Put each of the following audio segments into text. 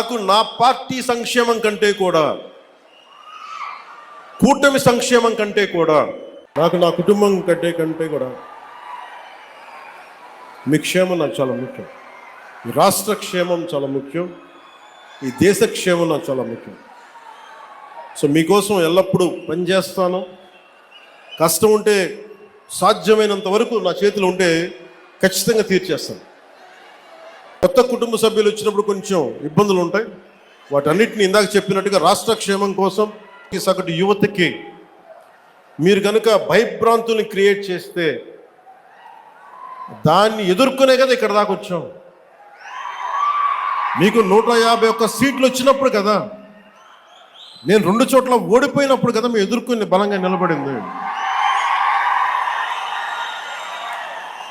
నాకు నా పార్టీ సంక్షేమం కంటే కూడా కూటమి సంక్షేమం కంటే కూడా నాకు నా కుటుంబం కంటే కంటే కూడా మీ క్షేమం నాకు చాలా ముఖ్యం. ఈ రాష్ట్ర క్షేమం చాలా ముఖ్యం. ఈ దేశ క్షేమం నాకు చాలా ముఖ్యం. సో మీకోసం ఎల్లప్పుడూ పనిచేస్తాను కష్టం ఉంటే సాధ్యమైనంత వరకు నా చేతిలో ఉంటే ఖచ్చితంగా తీర్చేస్తాను. కొత్త కుటుంబ సభ్యులు వచ్చినప్పుడు కొంచెం ఇబ్బందులు ఉంటాయి. వాటన్నిటిని ఇందాక చెప్పినట్టుగా రాష్ట్ర క్షేమం కోసం ఈ సగటు యువతకి మీరు కనుక భయభ్రాంతుల్ని క్రియేట్ చేస్తే దాన్ని ఎదుర్కొనే కదా ఇక్కడ దాకా వచ్చాం. మీకు నూట యాభై ఒక్క సీట్లు వచ్చినప్పుడు కదా నేను రెండు చోట్ల ఓడిపోయినప్పుడు కదా మేము ఎదుర్కొని బలంగా నిలబడింది.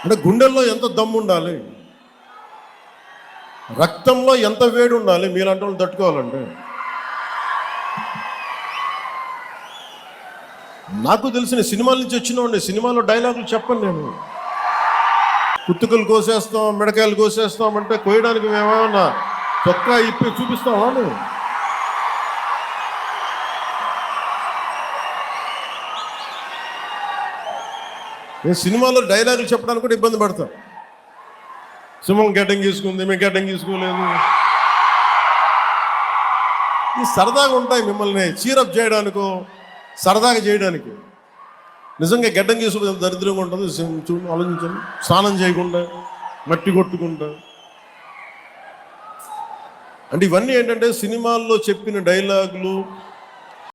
అంటే గుండెల్లో ఎంత దమ్ము ఉండాలి రక్తంలో ఎంత వేడి ఉండాలి మీలాంటి వాళ్ళు తట్టుకోవాలంటే నాకు తెలిసిన సినిమాల నుంచి వచ్చినవాడిని సినిమాలో డైలాగులు చెప్పను నేను. కుత్తుకలు కోసేస్తాం మిడకాయలు కోసేస్తాం అంటే కోయడానికి మేమేమన్నా చొక్కా ఇప్పి చూపిస్తామా నువ్వు నేను సినిమాలో డైలాగులు చెప్పడానికి కూడా ఇబ్బంది పడతాను. సింహం గడ్డం గీసుకుంది మేము గడ్డం గీసుకోలేదు. ఈ సరదాగా ఉంటాయి మిమ్మల్ని చీరప్ చేయడానికో సరదాగా చేయడానికి. నిజంగా గడ్డం గీసుకుంటే దరిద్రంగా ఉంటుంది సి- ఆలోచించండి. స్నానం చేయకుండా మట్టి కొట్టుకుంటా. అంటే ఇవన్నీ ఏంటంటే సినిమాల్లో చెప్పిన డైలాగులు